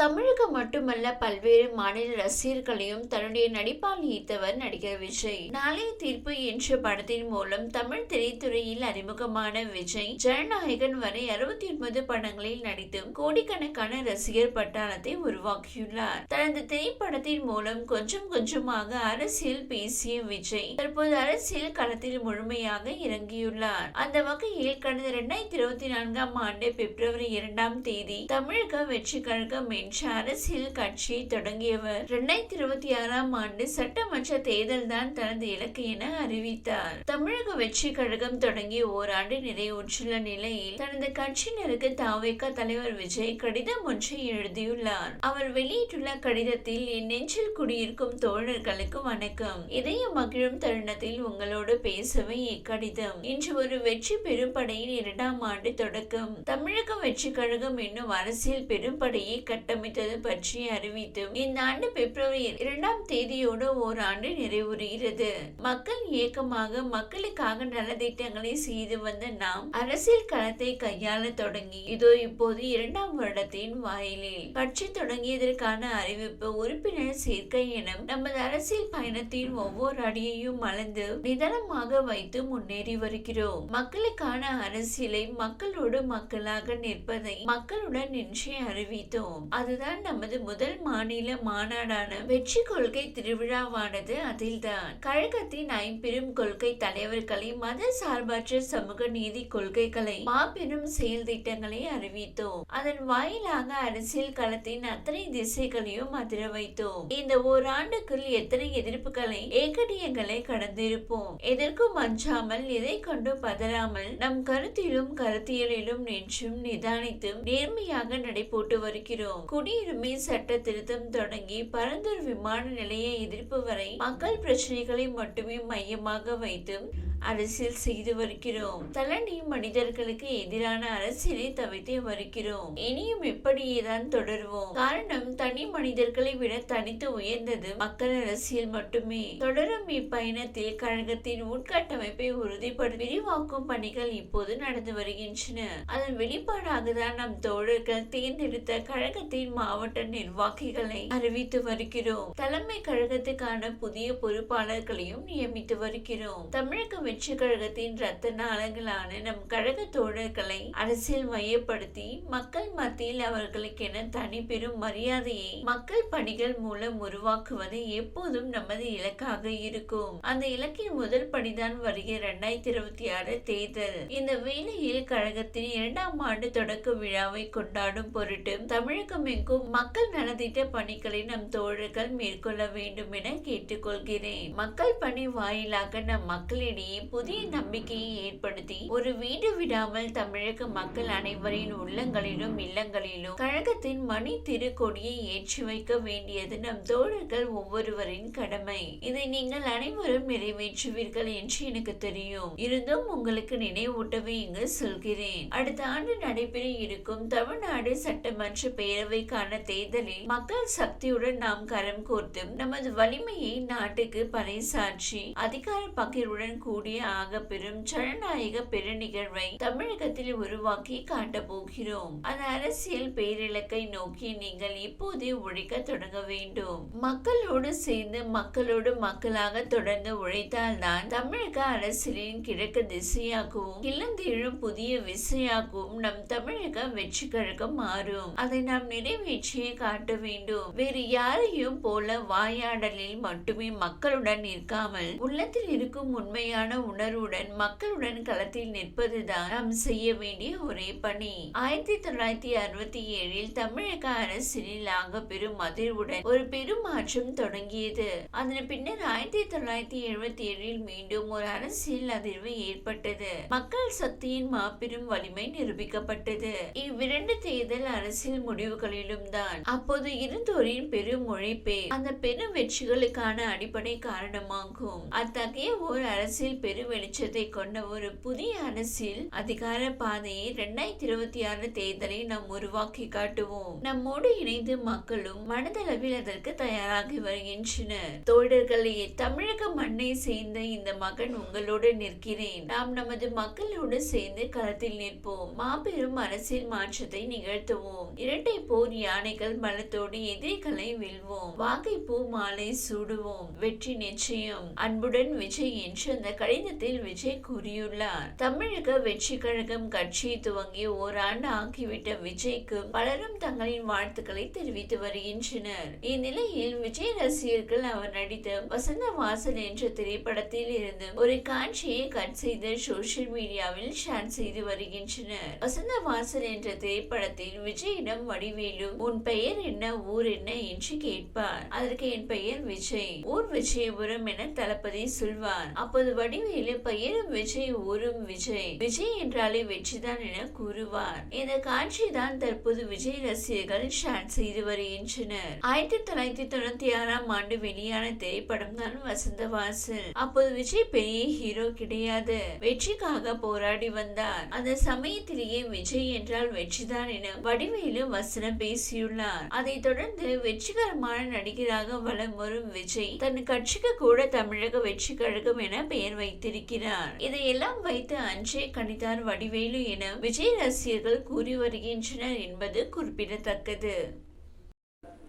தமிழகம் மட்டுமல்ல பல்வேறு மாநில ரசிகர்களையும் தன்னுடைய நடிப்பால் ஈர்த்தவர் நடிகர் விஜய். நாளைய தீர்ப்பு என்ற படத்தின் மூலம் தமிழ் திரைத்துறையில் அறிமுகமான விஜய் ஜனநாயகன் வரை அறுபத்தி ஒன்பது படங்களில் நடித்தும் கோடிக்கணக்கான ரசிகர் பட்டாளத்தை உருவாக்கியுள்ளார். தனது திரைப்படத்தின் மூலம் கொஞ்சம் கொஞ்சமாக அரசியல் பேசிய விஜய் தற்போது அரசியல் களத்தில் முழுமையாக இறங்கியுள்ளார். அந்த வகையில் கடந்த இரண்டாயிரத்தி இருபத்தி நான்காம் ஆண்டு பிப்ரவரி இரண்டாம் தேதி தமிழக வெற்றி கழகம் என்ற அரசியல் கட்சியை தொடங்கியவர். இரண்டாயிரத்தி இருபத்தி ஆறாம் ஆண்டு சட்டமன்ற தேர்தல் தான் தனது இலக்கு என அறிவித்தார். தமிழக வெற்றி கழகம் தொடங்கி ஓராண்டு நிறைவுற்றுள்ள நிலையில் தனது கட்சியினருக்கு தாவேக தலைவர் விஜய் கடிதம் ஒன்றை எழுதியுள்ளார். அவர் வெளியிட்டுள்ள கடிதத்தில் என் நெஞ்சில் குடியிருக்கும் தோழர்களுக்கு வணக்கம். இதய மகிழும் தருணத்தில் உங்களோடு பேசவே இக்கடிதம் இன்று ஒரு வெற்றி பெரும்படையின் இரண்டாம் ஆண்டு தொடக்கம். தமிழக வெற்றி கழகம் என்னும் அரசியல் பெரும்படையை ஆரம்பித்தது பற்றி அறிவித்தும் இந்த ஆண்டு பிப்ரவரி இரண்டாம் தேதியோடு ஓராண்டு நிறைவுறுகிறது. மக்கள் இயக்கமாக மக்களுக்காக நலத்திட்டங்களை செய்து வந்த நாம் அரசியல் களத்தை கையாள தொடங்கி இதோ இப்போது இரண்டாம் வருடத்தின் வாயிலில். கட்சி தொடங்கியதற்கான அறிவிப்பு உறுப்பினர் சேர்க்கை என நமது அரசியல் பயணத்தின் ஒவ்வொரு அடியையும் அளந்து நிதானமாக வைத்து முன்னேறி வருகிறோம். மக்களுக்கான அரசியலை மக்களோடு மக்களாக நிற்பதை மக்களுடன் நின்றே அறிவித்தோம். அது அதுதான் நமது முதல் மாநில மாநாடான வெற்றி கொள்கை திருவிழாவானது. அதில்தான் கழகத்தின் ஐம்பெரும் கொள்கை தலைவர்களை மத சார்பற்ற சமூக நீதி கொள்கைகளை மாபெரும் செயல் திட்டங்களை அறிவித்தோம். அதன் வாயிலாக அரசியல் களத்தின் அத்தனை திசைகளையும் அதிர வைத்தோம். இந்த ஓராண்டுக்குள் எத்தனை எதிர்ப்புகளை ஏகடியங்களை கடந்திருப்போம். எதற்கும் அஞ்சாமல் எதை கொண்டு பதறாமல் நம் கருத்திலும் கருத்தியலிலும் நின்றும் நிதானித்தும் நேர்மையாக நடைபோட்டு வருகிறோம். குடியுரிமை சட்ட திருத்தம் தொடங்கி பரந்தூர் விமான நிலைய எதிர்ப்பு வரை மக்கள் பிரச்சனைகளை மட்டுமே மையமாக வைத்து அரசியல் செய்து வருகிறோம். தலனி மனிதர்களுக்கு எதிரான அரசியலை தவிர்த்து வருகிறோம். இனியும் இப்படியேதான் தொடருவோம். காரணம் தனி மனிதர்களை விட தனித்து உயர்ந்தது மக்கள் அரசியல் மட்டுமே. தொடரும் இப்பயணத்தில் கழகத்தின் உட்கட்டமைப்பை உறுதிப்படு விரிவாக்கும் பணிகள் இப்போது நடந்து வருகின்றன. அதன் வெளிப்பாடாக தான் நம் தோழர்கள் தேர்ந்தெடுத்த கழகத்தின் மாவட்ட நிர்வாகிகளை அறிவித்து வருகிறோம். தலைமை கழகத்துக்கான புதிய பொறுப்பாளர்களையும் நியமித்து வருகிறோம். தமிழக வெற்றி கழகத்தின் ரத்த நாளங்களான நம் கழக தோழர்களை அரசியல் மையப்படுத்தி மக்கள் மத்தியில் அவர்களுக்கென தனி பெரும் மரியாதையை மக்கள் பணிகள் மூலம் உருவாக்குவது எப்போதும் நமது இலக்காக இருக்கும். அந்த இலக்கின் முதல் படிதான் வருகிற இரண்டாயிரத்தி இருபத்தி ஆறு தேர்தல். இந்த வேளையில் கழகத்தின் இரண்டாம் ஆண்டு தொடக்க விழாவை கொண்டாடும் பொருட்டு தமிழகம் எங்கும் மக்கள் நலத்திட்ட பணிகளை நம் தோழர்கள் மேற்கொள்ள வேண்டும் என கேட்டுக்கொள்கிறேன். மக்கள் பணி வாயிலாக நம் மக்களிடையே புதிய நம்பிக்கையை ஏற்படுத்தி ஒரு வீடு விடாமல் தமிழக மக்கள் அனைவரின் உள்ளங்களிலும் இல்லங்களிலும் கழகத்தின் மணி திருக்கொடியை ஏற்றி வைக்க வேண்டியது நம் தோழர்கள் ஒவ்வொருவரின் கடமை. இதை நீங்கள் அனைவரும் நிறைவேற்றுவீர்கள் என்று எனக்கு தெரியும். இருந்தும் உங்களுக்கு நினைவூட்டவே இங்கு சொல்கிறேன். அடுத்த ஆண்டு நடைபெற இருக்கும் தமிழ்நாடு சட்டமன்ற பேரவைக்கான தேர்தலில் மக்கள் சக்தியுடன் நாம் கரம் கோர்த்தும் நமது வலிமையை நாட்டுக்கு பறைசாற்றி அதிகார பகிர்வுடன் கூடி கூடிய ஆக பெரும் ஜனநாயக பெருநிகழ்வை தமிழகத்தில் உருவாக்கி காட்ட போகிறோம். அந்த அரசியல் பேரிலக்கை நோக்கி நீங்கள் இப்போதே உழைக்க தொடங்க வேண்டும். மக்களோடு சேர்ந்து மக்களோடு மக்களாக தொடர்ந்து உழைத்தால்தான் தமிழக அரசியலின் கிழக்கு திசையாகவும் கிளந்தெழும் புதிய விசையாகவும் நம் தமிழக வெற்றி கழகம் மாறும். அதை நாம் நிறைவேற்றியே காட்ட வேண்டும். வேறு யாரையும் போல வாயாடலில் மட்டுமே மக்களுடன் நிற்காமல் உள்ளத்தில் இருக்கும் உண்மையான உணர்வுடன் மக்களுடன் களத்தில் நிற்பதுதான் நாம் செய்ய வேண்டிய ஒரே பணி. ஆயிரத்தி தொள்ளாயிரத்தி அறுபத்தி ஏழில் தமிழக அரசியலில் ஆக பெரும் அதிர்வுடன் ஒரு பெரும் மாற்றம் தொடங்கியது. அதன் பின்னர் ஆயிரத்தி தொள்ளாயிரத்தி எழுபத்தி ஏழில் மீண்டும் ஒரு அரசியல் அதிர்வு ஏற்பட்டது. மக்கள் சக்தியின் மாபெரும் வலிமை நிரூபிக்கப்பட்டது. இவ்விரண்டு தேர்தல் அரசியல் முடிவுகளிலும் தான் அப்போது இருந்தோரின் பெரும் உழைப்பே அந்த பெரும் வெற்றிகளுக்கான அடிப்படை காரணமாகும். அத்தகைய ஒரு அரசியல் பெரு வெளிச்சத்தை கொண்ட ஒரு புதிய அரசியல் அதிகார பாதையை இரண்டாயிரத்தி இருபத்தி ஆறு தேர்தலை நாம் உருவாக்கி காட்டுவோம். நம்மோடு இணைந்து மக்களும் மனதளவில் அதற்கு தயாராகி வருகின்றனர். தோழர்களே தமிழக மண்ணை சேர்ந்த இந்த மகன் உங்களோடு நிற்கிறேன். நாம் நமது மக்களோடு சேர்ந்து களத்தில் நிற்போம். மாபெரும் அரசியல் மாற்றத்தை நிகழ்த்துவோம். இரட்டை போர் யானைகள் பலத்தோடு எதிரிகளை வெல்வோம். வாகை பூ மாலை சூடுவோம். வெற்றி நிச்சயம். அன்புடன் விஜய் என்று அந்த கடிதத்தில் விஜய் கூறியுள்ளார். தமிழக வெற்றி கழகம் கட்சியை துவங்கி ஓராண்டு ஆகிவிட்ட விஜய்க்கு பலரும் தங்களின் வாழ்த்துக்களை தெரிவித்து வருகின்றனர். இந்நிலையில் விஜய் ரசிகர்கள் அவர் நடித்த வசந்த வாசல் என்ற திரைப்படத்தில் இருந்து ஒரு காட்சியை கட் செய்து சோசியல் மீடியாவில் ஷேர் செய்து வருகின்றனர். வசந்த வாசல் என்ற திரைப்படத்தில் விஜயிடம் வடிவேலு உன் பெயர் என்ன ஊர் என்ன என்று கேட்பார். அதற்கு என் பெயர் விஜய். ஊர் விஜயபுரம் என தளபதி சொல்வார். அப்போது வடிவேலு பெயரும் விஜய் ஊரும் விஜய். விஜய் என்றாலே வெற்றிதான் என கூறுவார். இந்த காட்சி தான் தற்போது விஜய் ரசிகர்கள் ஷேர் செய்து வருகின்றனர் ஆயிரத்தி தொள்ளாயிரத்தி தொண்ணூத்தி ஆறாம் ஆண்டு வெளியான திரைப்படம் தான் வசந்த வாசல் அப்போது விஜய் பெரிய ஹீரோ கிடையாது. வெற்றிக்காக போராடி வந்தார். அந்த சமயத்திலேயே விஜய் என்றால் வெற்றிதான் என வடிவேலு வசனம் பேசியுள்ளார். அதைத் தொடர்ந்து வெற்றிகரமான நடிகராக வலம் வரும் விஜய் தன் கட்சிக்கு கூட தமிழக வெற்றி கழகம் என பெயர் வை வைத்திருக்கிறார். இதையெல்லாம் வைத்து அன்றே கணித்தார் வடிவேலு என விஜய் ரசிகர்கள் கூறி வருகின்றனர் என்பது குறிப்பிடத்தக்கது.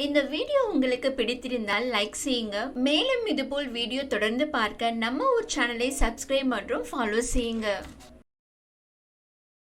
இந்த வீடியோ உங்களுக்கு பிடித்திருந்தால் லைக் செய்யுங்க. மேலும் இதுபோல் வீடியோ தொடர்ந்து பார்க்க நம்ம ஒரு சேனலை சப்ஸ்கிரைப் மற்றும் ஃபாலோ செய்யுங்க.